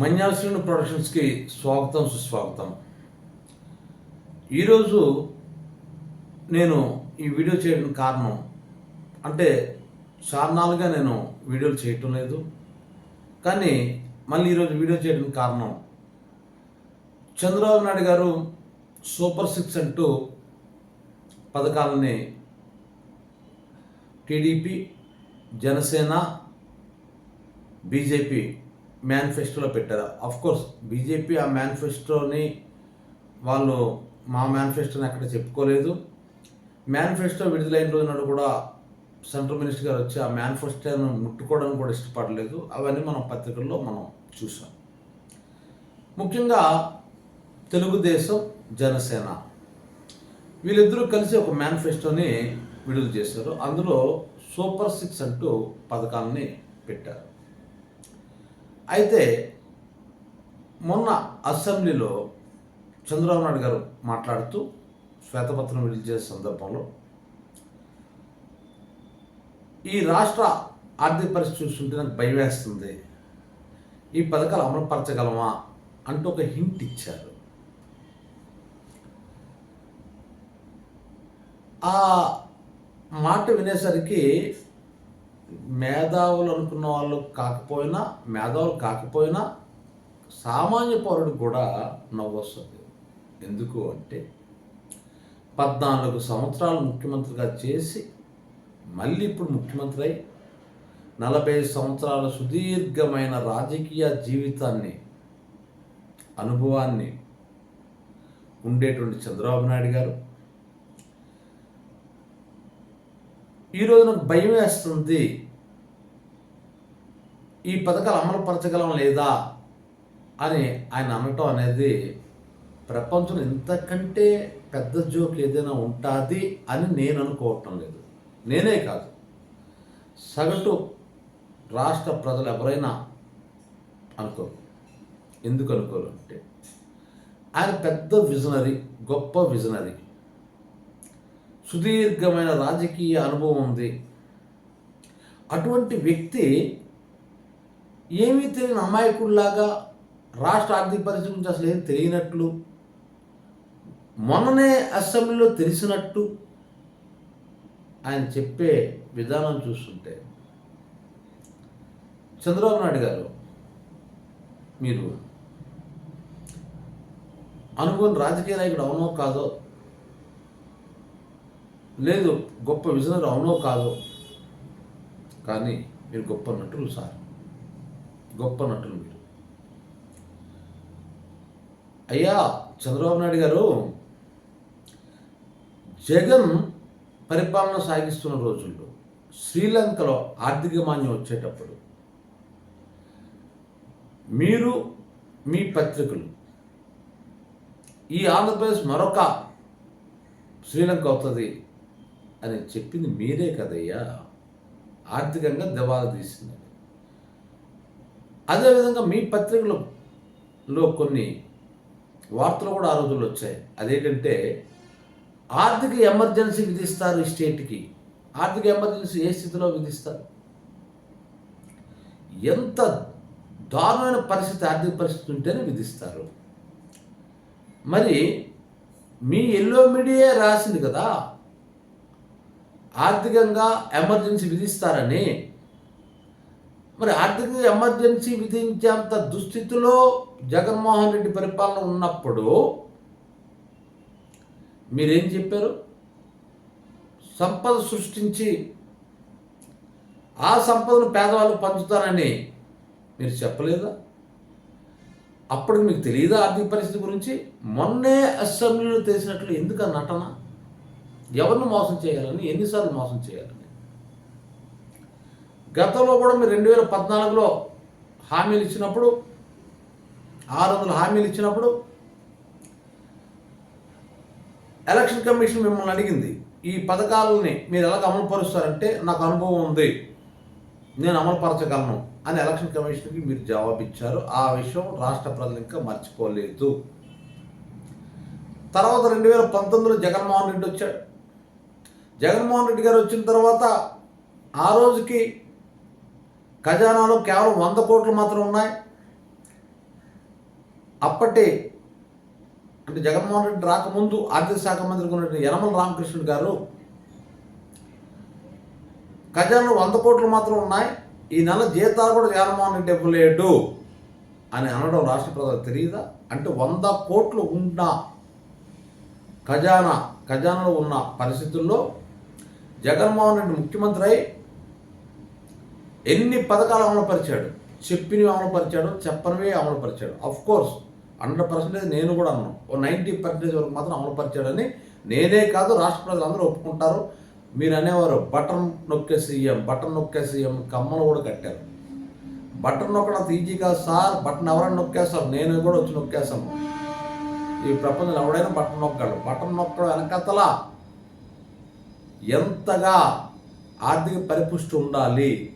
మన్యాశ్రీని ప్రొడక్షన్స్కి స్వాగతం సుస్వాగతం. ఈరోజు నేను ఈ వీడియో చేయడం కారణం అంటే చార్నాలుగా నేను వీడియోలు చేయటం లేదు. కానీ మళ్ళీ ఈరోజు వీడియో చేయడం కారణం చంద్రబాబు నాయుడు గారు సూపర్ సిక్స్ అంటూ పథకాలని టీడీపీ జనసేన బీజేపీ మేనిఫెస్టోలో పెట్టారు. అఫ్ కోర్స్ బీజేపీ ఆ మేనిఫెస్టోని వాళ్ళు మా మేనిఫెస్టోని అక్కడ చెప్పుకోలేదు. మేనిఫెస్టో విడుదలైన రోజు కూడా సెంట్రల్ మినిస్టర్ గారు వచ్చి ఆ మేనిఫెస్టోను ముట్టుకోవడానికి కూడా ఇష్టపడలేదు. అవన్నీ మనం పత్రికల్లో మనం చూసాం. ముఖ్యంగా తెలుగుదేశం జనసేన వీళ్ళిద్దరూ కలిసి ఒక మేనిఫెస్టోని విడుదల చేశారు. అందులో సూపర్ సిక్స్ అంటూ పథకాలని పెట్టారు. అయితే మొన్న అసెంబ్లీలో చంద్రబాబు నాయుడు గారు మాట్లాడుతూ శ్వేతపత్రం విడుదల చేసే సందర్భంలో ఈ రాష్ట్ర ఆర్థిక పరిస్థితి చూస్తుంటే నాకు భయం వేస్తుంది. ఈ పథకాలు అమలుపరచగలమా అంటూ ఒక హింట్ ఇచ్చారు. ఆ మాట వినేసరికి మేధావులు అనుకున్న వాళ్ళు కాకపోయినా మేధావులు కాకపోయినా సామాన్య పౌరుడికి కూడా నవ్వు వస్తుంది. ఎందుకు అంటే పద్నాలుగు సంవత్సరాలు ముఖ్యమంత్రిగా చేసి మళ్ళీ ఇప్పుడు ముఖ్యమంత్రి అయి నలభై సంవత్సరాల సుదీర్ఘమైన రాజకీయ జీవితాన్ని అనుభవాన్ని ఉండేటువంటి చంద్రబాబు నాయుడు గారు ఈరోజు నాకు భయం వేస్తుంది. ఈ పథకాలు అమలు పరచగలం లేదా అని ఆయన అనటం అనేది ప్రపంచంలో ఇంతకంటే పెద్ద జోక్ ఏదైనా ఉంటుంది అని నేను అనుకోవటం లేదు. నేనే కాదు. సగటు రాష్ట్ర ప్రజలు ఎవరైనా అనుకో ఎందుకు అనుకోరు అంటే ఆయన పెద్ద విజనరీ గొప్ప విజనరీ. సుదీర్ఘమైన రాజకీయ అనుభవం ఉంది. అటువంటి వ్యక్తి ఏమీ తెలియని అమాయకుడిలాగా రాష్ట్ర ఆర్థిక పరిస్థితి గురించి అసలు ఏం తెలియనట్లు మొన్ననే అసెంబ్లీలో తెలిసినట్టు ఆయన చెప్పే విధానం చూస్తుంటే చంద్రబాబు నాయుడు గారు మీరు అనుకున్న రాజకీయ నాయకుడు అవునో కాదో లేదు గొప్ప విజనరీ అవునో కాదో. కానీ మీరు గొప్ప నటులు సార్. గొప్ప నటులు మీరు. అయ్యా చంద్రబాబు నాయుడు గారు జగన్ పరిపాలన సాగిస్తున్న రోజుల్లో శ్రీలంకలో ఆర్థిక మాన్యం వచ్చేటప్పుడు మీరు మీ పత్రికలు ఈ ఆంధ్రప్రదేశ్ మరొక శ్రీలంక అవుతుంది అని చెప్పింది మీరే కదయ్యా. ఆర్థికంగా దివాలా తీసింది. అదేవిధంగా మీ పత్రికలో కొన్ని వార్తలు కూడా ఆ రోజుల్లో వచ్చాయి. అదేంటంటే ఆర్థిక ఎమర్జెన్సీ విధిస్తారు ఈ స్టేట్కి. ఆర్థిక ఎమర్జెన్సీ ఏ స్థితిలో విధిస్తారు? ఎంత దారుణమైన పరిస్థితి ఆర్థిక పరిస్థితి ఉంటేనే విధిస్తారు. మరి మీ ఎల్లో మీడియా రాసింది కదా ఆర్థికంగా ఎమర్జెన్సీ విధిస్తారని. మరి ఆర్థిక ఎమర్జెన్సీ విధించేంత దుస్థితిలో జగన్మోహన్ రెడ్డి పరిపాలన ఉన్నప్పుడు మీరేం చెప్పారు? సంపద సృష్టించి ఆ సంపదను పేదవాళ్ళు పంచుతారని మీరు చెప్పలేదా? అప్పుడు మీకు తెలియదా ఆర్థిక పరిస్థితి గురించి? మొన్నే అసెంబ్లీలో తెలిసినట్లు ఎందుకు ఆ నటన? ఎవరిని మోసం చేయాలని ఎన్నిసార్లు మోసం చేయాలని. గతంలో కూడా మీరు రెండు వేల పద్నాలుగులో హామీలు ఇచ్చినప్పుడు ఆరు వందల హామీలు ఇచ్చినప్పుడు ఎలక్షన్ కమిషన్ మిమ్మల్ని అడిగింది ఈ పథకాలని మీరు ఎలాగ అమలు పరుస్తారంటే నాకు అనుభవం ఉంది నేను అమలు పరచగలను అని ఎలక్షన్ కమిషన్కి మీరు జవాబు ఇచ్చారు ఆ విషయం రాష్ట్ర ప్రజలు ఇంకా మర్చిపోలేదు. తర్వాత రెండు వేల పంతొమ్మిదిలో జగన్మోహన్ రెడ్డి వచ్చాడు. జగన్మోహన్ రెడ్డి గారు వచ్చిన తర్వాత ఆ రోజుకి ఖజానాలో కేవలం వంద కోట్లు మాత్రం ఉన్నాయి. అప్పటి అంటే జగన్మోహన్ రెడ్డి రాకముందు ఆర్థిక శాఖ మంత్రి ఉన్నటువంటి యనమల రామకృష్ణుడు గారు ఖజానాలో వంద కోట్లు మాత్రం ఉన్నాయి. ఈ నెల జీతాలు కూడా జగన్మోహన్ రెడ్డి ఇవ్వలేడు అని అనడం రాష్ట్ర ప్రజలకు తెలియదా? అంటే వంద కోట్లు ఉన్న ఖజానా ఖజానాలో ఉన్న పరిస్థితుల్లో జగన్మోహన్ రెడ్డి ముఖ్యమంత్రి అయి ఎన్ని పథకాలు అమలుపరిచాడు? చెప్పినవి అమలుపరిచాడు చెప్పనివి అమలుపరిచాడు. అఫ్ కోర్స్ హండ్రెడ్ పర్సెంటేజ్ నేను కూడా అన్నాను ఓ నైంటీ పర్సెంటేజ్ వరకు మాత్రం అమలుపరిచాడని నేనే కాదు రాష్ట్ర ప్రజలందరూ ఒప్పుకుంటారు. మీరు అనేవారు బటన్ నొక్కే సీఎం బటన్ నొక్కే సీఎం కమ్మలు కూడా కట్టారు. బటన్ నొక్కడం అంత ఈజీ కాదు సార్. బటన్ ఎవరైనా నొక్కేస్తారు నేను కూడా వచ్చి నొక్కేస్తాను ఈ ప్రపంచంలో ఎవడైనా బటన్ నొక్కాడు బటన్ నొక్కడం వెనకతలా ఎంతగా ఆర్థిక పరిపుష్టి ఉండాలి?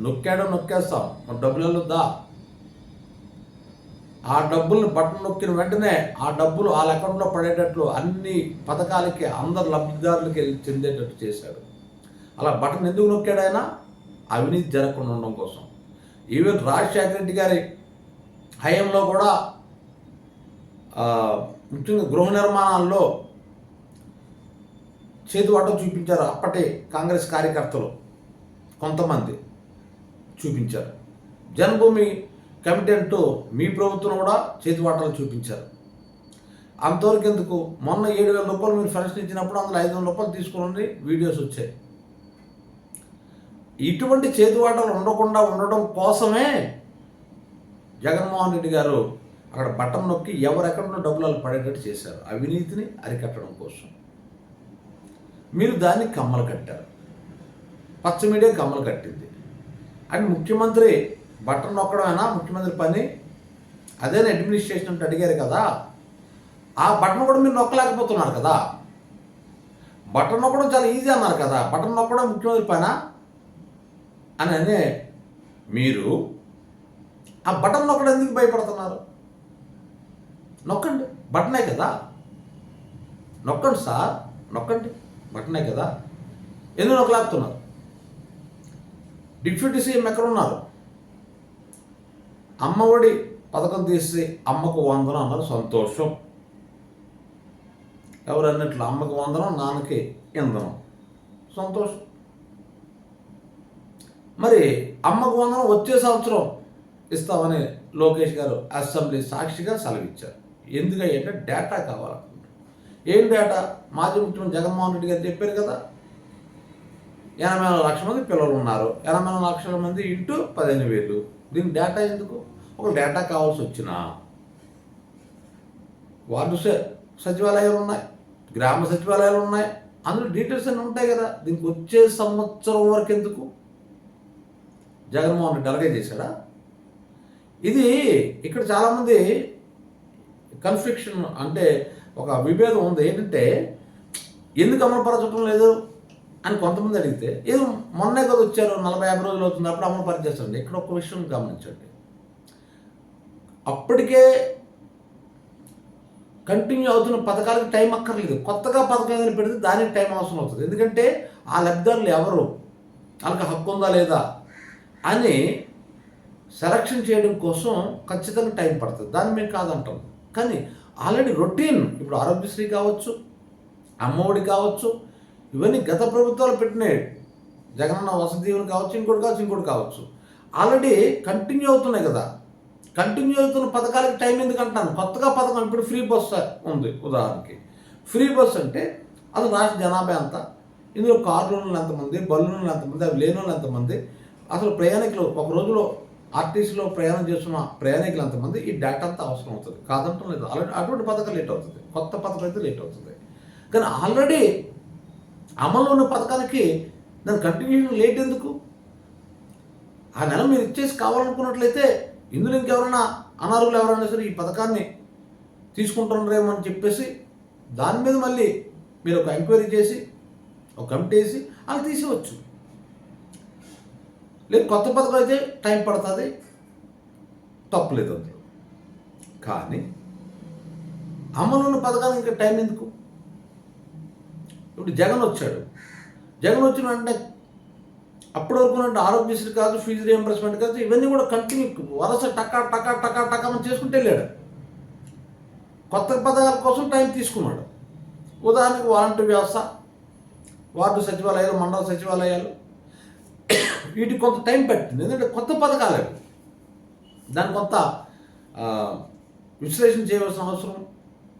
నొక్కాడో నొక్కేస్తాం. మన డబ్బులు దా ఆ డబ్బుల్ని బటన్ నొక్కిన వెంటనే ఆ డబ్బులు వాళ్ళ అకౌంట్లో పడేటట్లు అన్ని పథకాలకి అందరు లబ్ధిదారులకి చెందేటట్టు చేశాడు. అలా బటన్ ఎందుకు నొక్కాడు ఆయన? అవినీతి జరగకుండా ఉండడం కోసం. ఈవెన్ రాజశేఖర రెడ్డి గారి హయాంలో కూడా ముఖ్యంగా గృహ నిర్మాణాల్లో చేతువాటం చూపించారు అప్పటే కాంగ్రెస్ కార్యకర్తలు. కొంతమంది చూపించారు. జన్మభూమి కమిటీ అంటూ మీ ప్రభుత్వం కూడా చేతివాటలు చూపించారు. అంతవరకు ఎందుకు? మొన్న ఏడు వేల రూపాయలు మీరు ఫంక్షన్ ఇచ్చినప్పుడు అందులో ఐదు వందల రూపాయలు తీసుకుని వీడియోస్ వచ్చాయి. ఇటువంటి చేతివాటలు ఉండకుండా ఉండడం కోసమే జగన్మోహన్ రెడ్డి గారు అక్కడ బట్టం నొక్కి ఎవరెక్కడ డబ్బులు వాళ్ళు పడేటట్టు చేశారు. అవినీతిని అరికట్టడం కోసం. మీరు దాన్ని కమ్మలు కట్టారు. పచ్చ మీడియా కమ్మలు కట్టింది. అండ్ ముఖ్యమంత్రి బటన్ నొక్కడమేనా? ముఖ్యమంత్రి పని? అదేనా అడ్మినిస్ట్రేషన్ అంటే అడిగారు కదా. ఆ బటన్ కూడా మీరు నొక్కలేకపోతున్నారు కదా. బటన్ నొక్కడం చాలా ఈజీ అన్నారు కదా. బటన్ నొక్కడం ముఖ్యమంత్రి పైన? అని అనే మీరు ఆ బటన్ నొక్కడం ఎందుకు భయపడుతున్నారు? నొక్కండి. బటనే కదా. నొక్కండి సార్. నొక్కండి. మటనే కదా? ఎందుకు నొక్కలేపుతున్నారు డిప్యూటీ సీఎం ఎక్కడ ఉన్నారు అమ్మఒడి పథకం తీసి అమ్మకు వందనం అన్నారు సంతోషం. ఎవరన్నట్లు అమ్మకు వందనం నాన్నకి ఇంధనం సంతోషం. మరి అమ్మకు వందనం వచ్చే సంవత్సరం ఇస్తామని లోకేష్ గారు అసెంబ్లీ సాక్షిగా సెలవిచ్చారు. ఎందుకంటే డేటా కావాలి. ఏం డేటా మాజీ ముఖ్యమంత్రి జగన్మోహన్ రెడ్డి గారు చెప్పారు కదా. ఎనభై నాలుగు లక్షల మంది పిల్లలు ఉన్నారు. ఎనభై నాలుగు లక్షల మంది ఇంటూ పదిహేను వేలు. దీని డేటా ఎందుకు? ఒక డేటా కావాల్సి వచ్చినా. వార్డు స- సచివాలయాలు ఉన్నాయి. గ్రామ సచివాలయాలు ఉన్నాయి. అందులో డీటెయిల్స్ అన్నీ ఉంటాయి కదా. దీనికి వచ్చే సంవత్సరం వరకు ఎందుకు? జగన్మోహన్ రెడ్డి అలాగే చేశాడా? ఇది ఇక్కడ చాలామంది కన్ఫ్లిక్షన్ అంటే ఒక విభేదం ఉంది. ఏంటంటే ఎందుకు అమలుపరచడం లేదు అని కొంతమంది అడిగితే ఏదో మొన్నే కదా వచ్చారు నలభై యాభై రోజులు అవుతుంది అప్పుడు అమలు పరిచేస్తుంది ఇక్కడ ఒక విషయం గమనించండి. అప్పటికే కంటిన్యూ అవుతున్న పథకాలకు టైం అక్కర్లేదు. కొత్తగా పథకం ఏదైనా పెడితే దానికి టైం అవసరం అవుతుంది. ఎందుకంటే ఆ లబ్ధిదారులు ఎవరు? వాళ్ళకి హక్కు ఉందా లేదా? అని సెలక్షన్ చేయడం కోసం ఖచ్చితంగా టైం పడుతుంది. దాన్ని మేము కాదంటాం. కానీ ఆల్రెడీ రొటీన్. ఇప్పుడు ఆరోగ్యశ్రీ కావచ్చు అమ్మఒడి కావచ్చు ఇవన్నీ గత ప్రభుత్వాలు పెట్టినాయి. జగనన్న వసతి దీవెన కావచ్చు ఇంకోటి కావచ్చు ఇంకోటి కావచ్చు. ఆల్రెడీ కంటిన్యూ అవుతున్నాయి కదా. కంటిన్యూ అవుతున్న పథకాలకు టైం ఎందుకు అంటాను? కొత్తగా పథకం ఇప్పుడు ఫ్రీ బస్ ఉంది ఉదాహరణకి. ఫ్రీ బస్ అంటే అది రాష్ట్ర జనాభా ఎంత? ఇందులో కార్లు ఎంతమంది బల్లులు ఎంతమంది అవి లేని ఎంతమంది అసలు ప్రయాణికులు ఒక రోజులో ఆర్టీసీలో ప్రయాణం చేస్తున్న ప్రయాణికులు ఎంతమంది ఈ డేటా అంతా అవసరం అవుతుంది. కాదంటం లేదు ఆల్రెడీ అటువంటి పథకం లేట్ అవుతుంది. కొత్త పథకం అయితే లేట్ అవుతుంది. కానీ ఆల్రెడీ అమల్లో ఉన్న పథకానికి దాని కంటిన్యూషన్ లేట్ ఎందుకు? ఆ నెల మీరు ఇచ్చేసి కావాలనుకున్నట్లయితే ఇందులో ఇంకెవరైనా అనారోగ్యులు ఎవరైనా సరే ఈ పథకాన్ని తీసుకుంటున్నారేమో అని చెప్పేసి దాని మీద మళ్ళీ మీరు ఒక ఎంక్వైరీ చేసి ఒక కమిటీ వేసి అలా తీసేవచ్చు లేదు కొత్త పథకం అయితే టైం పడుతుంది. తప్పులేదు అందులో. కానీ అమలున్న పథకాలు పథకానికి ఇంకా టైం ఎందుకు? ఇప్పుడు జగన్ వచ్చాడు. జగన్ వచ్చిన వెంటనే అప్పటి వరకు అంటే ఆరోగ్యశ్రీ కాదు ఫీజు రియంబర్స్మెంట్ కాదు ఇవన్నీ కూడా కంటిన్యూ వరుస టకా టకా టకా టకా అని చేసుకుంటూ వెళ్ళాడు. కొత్త పథకాల కోసం టైం తీసుకున్నాడు. ఉదాహరణకు వాలంటీర్ వ్యవస్థ వార్డు సచివాలయాలు మండల సచివాలయాలు వీటికి కొంత టైం పట్టింది. ఎందుకంటే కొత్త పథకాలు అవి. దాని కొంత విశ్లేషణ చేయవలసిన అవసరం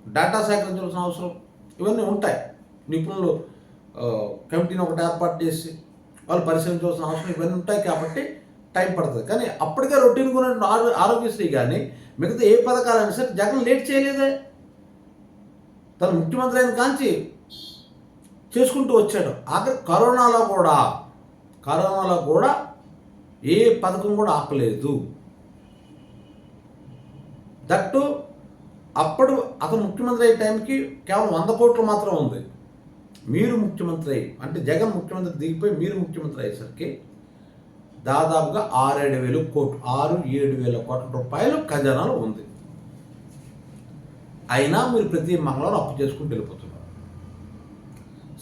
డేటా సేకరించవలసిన అవసరం ఇవన్నీ ఉంటాయి. నిపుణులు కమిటీని ఒకటి ఏర్పాటు చేసి వాళ్ళు పరిశీలించవలసిన అవసరం ఇవన్నీ ఉంటాయి కాబట్టి టైం పడుతుంది. కానీ అప్పటికే రొటీన్ కొన్న ఆరో- ఆరోగ్యశ్రీ కానీ మిగతా ఏ పథకాలైనా సరే జగన్ లేట్ చేయలేదే. తను ముఖ్యమంత్రి అయిన కాంచి చేసుకుంటూ వచ్చాడు. ఆఖరి కరోనాలో కూడా కరోనాలో కూడా ఏ పథకం కూడా ఆపలేదు. దట్టు అప్పుడు అతను ముఖ్యమంత్రి అయ్యే టైంకి కేవలం వంద కోట్లు మాత్రం ఉంది. మీరు ముఖ్యమంత్రి అయ్యి అంటే జగన్ ముఖ్యమంత్రి దిగిపోయి మీరు ముఖ్యమంత్రి అయ్యేసరికి దాదాపుగా ఆరేడు వేలు కోట్లు ఆరు ఏడు వేల కోట్ల రూపాయలు ఖజానాలో ఉంది. అయినా మీరు ప్రతి మంగళవారం అప్పు చేసుకుంటూ వెళ్ళిపోతున్నారు.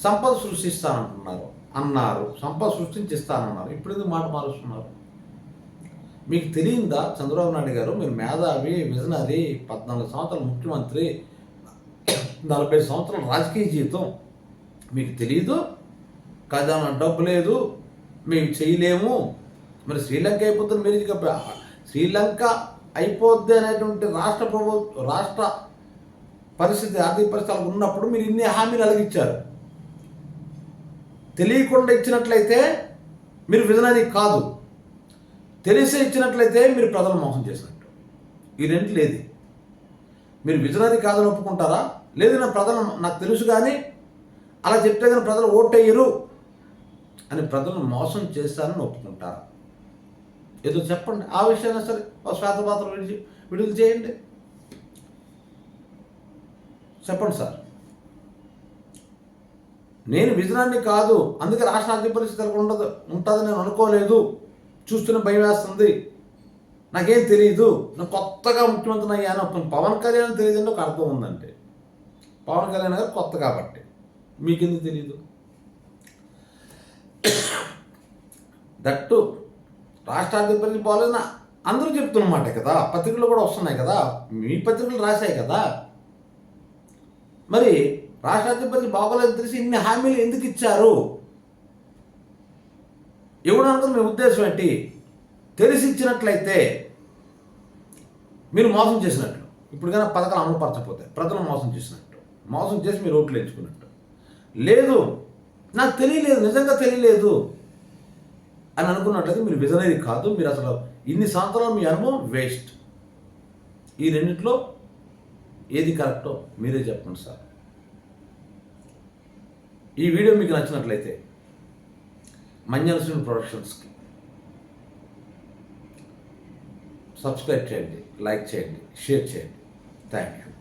సంపద సృష్టిస్తానంటున్నారు. అన్నారు. సంపద సృష్టించి ఇస్తానన్నారు ఇప్పుడు ఎందుకు మాట మారుస్తున్నారు? మీకు తెలియందా చంద్రబాబు నాయుడు గారు? మీరు మేధావి విజనరీ పద్నాలుగు సంవత్సరాలు ముఖ్యమంత్రి నలభై సంవత్సరాల రాజకీయ జీవితం. మీకు తెలియదు ఖజానా డబ్బు లేదు. మేము చేయలేము. మరి శ్రీలంక అయిపోతుంది మీరు శ్రీలంక అయిపోద్ది అనేటువంటి రాష్ట్ర ప్రభుత్వ రాష్ట్ర పరిస్థితి ఆర్థిక పరిస్థితులు ఉన్నప్పుడు మీరు ఇన్ని హామీలు అలిగించారు తెలియకుండా ఇచ్చినట్లయితే మీరు విజనరీ కాదు. తెలిసి ఇచ్చినట్లయితే మీరు ప్రజలు మోసం చేసినట్టు. ఈ రెండు లేదు. మీరు విజనాది కాదని ఒప్పుకుంటారా? లేదు నా ప్రజలు నాకు తెలుసు కానీ అలా చెప్తే కానీ ప్రజలు ఓటేయరు అని ప్రజలను మోసం చేస్తారని ఒప్పుకుంటారా? ఏదో చెప్పండి. ఆ విషయాన్ని సరే ఒక శ్వేతపాత్ర విడిచి విడుదల చేయండి. చెప్పండి సార్. నేను విజనాన్ని కాదు అందుకే రాష్ట్ర ఆర్థిక పరిస్థితి ఉండదు ఉంటుందని నేను అనుకోలేదు. చూస్తున్న భయం వేస్తుంది. నాకేం తెలియదు నేను కొత్తగా ముఖ్యమంత్రి అయ్యాను. పవన్ కళ్యాణ్ తెలియదంటే ఒక అర్థం ఉందంటే. పవన్ కళ్యాణ్ గారు కొత్త కాబట్టి. మీకెందుకు తెలియదు దట్టు రాష్ట్ర ఆర్థిక పరిస్థితి బాగాలేదని అందరూ చెప్తున్నమాట కదా. పత్రికలు కూడా వస్తున్నాయి కదా. మీ పత్రికలు రాశాయి కదా. మరి రాష్ట్రాధిపతి బాగోలేదు తెలిసి ఇన్ని హామీలు ఎందుకు ఇచ్చారు? ఇవ్వడానికి మీ ఉద్దేశం ఏంటి? తెలిసి ఇచ్చినట్లయితే మీరు మోసం చేసినట్లు ఇప్పుడు కానీ పథకాలు అమలు పరచకపోతే ప్రజలను మోసం చేసినట్టు. మోసం చేసి మీరు ఓట్లు ఎంచుకున్నట్టు. లేదు నాకు తెలియలేదు నిజంగా తెలియలేదు అని అనుకున్నట్లయితే మీరు విజనరీ కాదు. మీరు అసలు ఇన్ని సంవత్సరాలు మీ అనుభవం వేస్ట్. ఈ రెండింటిలో ఏది కరెక్టో మీరే చెప్పండి సార్. ఈ వీడియో మీకు నచ్చినట్లయితే మంజనశ్రీ ప్రొడక్షన్స్కి సబ్స్క్రైబ్ చేయండి లైక్ చేయండి షేర్ చేయండి. Thank you